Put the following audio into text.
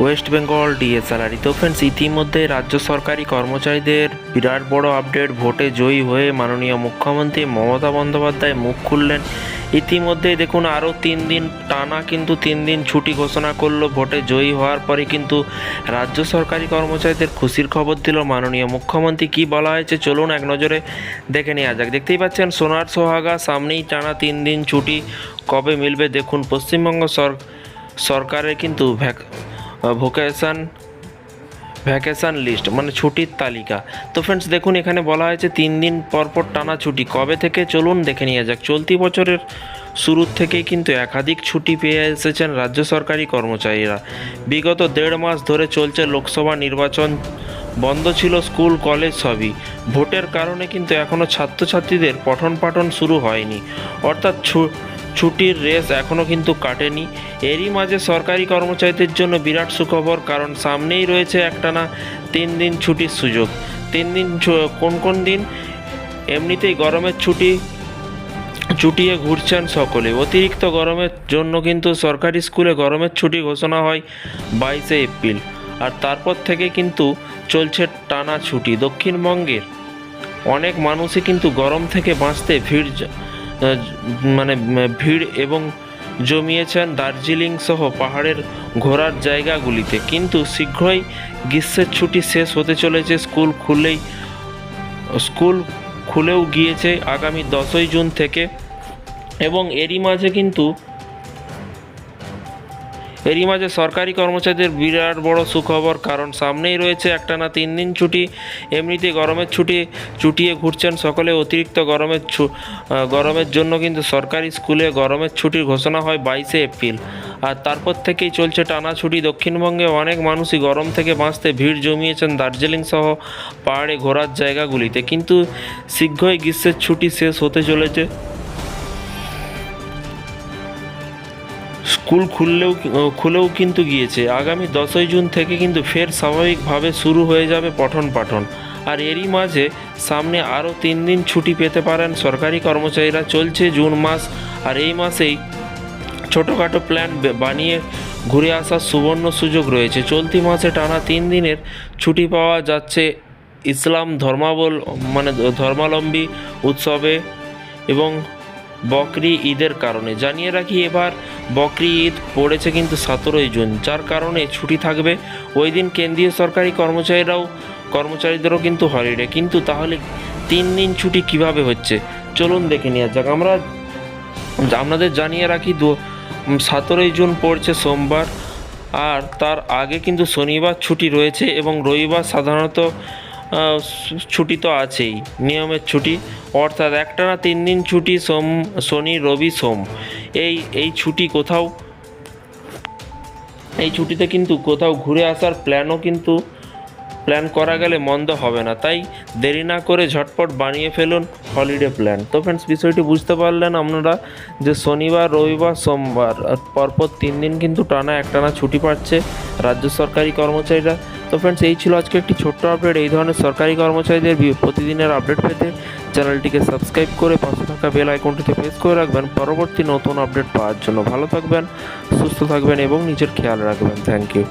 West Bengal ডিএসএলআরই তো friends ইতিমধ্যে রাজ্য সরকারি কর্মচারীদের বিরাট বড় আপডেট, ভোটে জয়ী হয়ে মাননীয় মুখ্যমন্ত্রী মমতা বন্দ্যোপাধ্যায় মুখ খুললেন। ইতিমধ্যেই দেখুন, আরও তিন দিন টানা কিন্তু তিন দিন ছুটি ঘোষণা করল, ভোটে জয়ী হওয়ার পরে কিন্তু রাজ্য সরকারি কর্মচারীদের খুশির খবর দিল মাননীয় মুখ্যমন্ত্রী। কি বলা হয়েছে? চলুন এক নজরে দেখে নেওয়া যাক। দেখতেই পাচ্ছেন, সোনার সোহাগা, সামনেই টানা তিন দিন ছুটি। কবে মিলবে? দেখুন, পশ্চিমবঙ্গ সর, সরকারের কিন্তু ভোকেশন, ভ্যাকেশন লিস্ট মানে ছুটির তালিকা। তো ফ্রেন্ডস দেখুন, এখানে বলা হয়েছে তিন দিন পরপর টানা ছুটি। কবে থেকে? চলুন দেখে নিয়ে যাক। চলতি বছরের শুরুর থেকেই কিন্তু একাধিক ছুটি পেয়ে এসেছেন রাজ্য সরকারি কর্মচারীরা। বিগত দেড় মাস ধরে চলছে লোকসভা নির্বাচন। বন্ধ ছিল স্কুল, কলেজ সবই। ভোটের কারণে কিন্তু এখনও ছাত্রছাত্রীদের পঠন পাঠন শুরু হয়নি। অর্থাৎ ছুটির রেস এখনও কিন্তু কাটেনি। এরই মাঝে সরকারি কর্মচারীদের জন্য বিরাট সুখবর, কারণ সামনেই রয়েছে একটানা তিন দিন ছুটির সুযোগ। তিন দিন কোন কোন দিন? এমনিতেই গরমের ছুটি চুটিয়ে ঘুরছেন সকলে। অতিরিক্ত গরমের জন্য কিন্তু সরকারি স্কুলে গরমের ছুটি ঘোষণা হয় বাইশে এপ্রিল। আর তারপর থেকে কিন্তু চলছে টানা ছুটি। দক্ষিণবঙ্গের অনেক মানুষই কিন্তু গরম থেকে বাঁচতে ভিড় মানে ভিড় এবং জমিয়েছেন দার্জিলিং সহ পাহাড়ের ঘোরার জায়গাগুলিতে। কিন্তু শীঘ্রই গ্রীষ্মের ছুটি শেষ হতে চলেছে। স্কুল খুলেই স্কুল খুলেও গিয়েছে আগামী দশই জুন থেকে। এবং এরই মাঝে কিন্তু এরই মাঝে সরকারি কর্মচারীদের বিরাট বড় সুখবর, কারণ সামনেই রয়েছে একটানা তিন দিন ছুটি। এমনিতে গরমের ছুটি চুটিয়ে ঘুরছেন সকলে, অতিরিক্ত গরমের গরমের জন্য কিন্তু সরকারি স্কুলে গরমের ছুটির ঘোষণা হয় বাইশে এপ্রিল। আর তারপর থেকেই চলছে টানা ছুটি। দক্ষিণবঙ্গে অনেক মানুষই গরম থেকে বাঁচতে ভিড় জমিয়েছেন দার্জিলিং সহ পাহাড়ে ঘোরার জায়গাগুলিতে। কিন্তু শীঘ্রই গ্রীষ্মের ছুটি শেষ হতে চলেছে। স্কুল খুললেও খুলেও কিন্তু গিয়েছে। আগামী দশই জুন থেকে কিন্তু ফের স্বাভাবিকভাবে শুরু হয়ে যাবে পঠন পাঠন। আর এরই মাঝে সামনে আরও তিন দিন ছুটি পেতে পারেন সরকারি কর্মচারীরা। চলছে জুন মাস, আর এই মাসেই ছোটোখাটো প্ল্যান বানিয়ে ঘুরে আসার সুবর্ণ সুযোগ রয়েছে। চলতি মাসে টানা তিন দিনের ছুটি পাওয়া যাচ্ছে ইসলাম ধর্মাবল মানে ধর্মাবলম্বী উৎসবে এবং বকরি ঈদের কারণে। জানিয়ে রাখি এবার, বকরি ঈদ পড়েছে কিন্তু সতেরোই জুন, যার কারণে ছুটি থাকবে। ওই দিন কেন্দ্রীয় সরকারি কর্মচারীরাও কর্মচারীদেরও কিন্তু হলিডে কিন্তু তাহলে তিন দিন ছুটি কীভাবে হচ্ছে? চলুন দেখে নেওয়া যাক। আমরা আপনাদের জানিয়ে রাখি দু সতেরোই জুন পড়ছে সোমবার, আর তার আগে কিন্তু শনিবার ছুটি রয়েছে এবং রবিবার সাধারণত ছুটি তো আছেই, নিয়মের ছুটি। অর্থাৎ একটানা তিন দিন ছুটি, সোম, শনি, রবি, সোম। এই এই ছুটি কোথাও, এই ছুটিতে কিন্তু কোথাও ঘুরে আসার প্ল্যানও কিন্তু প্ল্যান করা গেলে মন্দ হবে না। তাই দেরি না করে ঝটপট বানিয়ে ফেলুন হলিডে প্ল্যান তো ফ্রেন্ডস বিষয়টি বুঝতে পারলেন আপনারা যে শনিবার, রবিবার, সোমবার, পরপর তিন দিন কিন্তু টানা একটানা ছুটি পাচ্ছে রাজ্য সরকারি কর্মচারীরা। তো ফ্রেন্ডস এই ছিল আজকে একটি ছোট্ট আপডেট এই ধরনের সরকারি কর্মচারীদের প্রতিদিনের আপডেট পেতে চ্যানেলটিকে সাবস্ক্রাইব করে পাশে থাকা বেল আইকনটিতে প্রেস করে রাখবেন। পরবর্তী নতুন আপডেট পাওয়ার জন্য ভালো থাকবেন, সুস্থ থাকবেন এবং নিজের খেয়াল রাখবেন। Thank you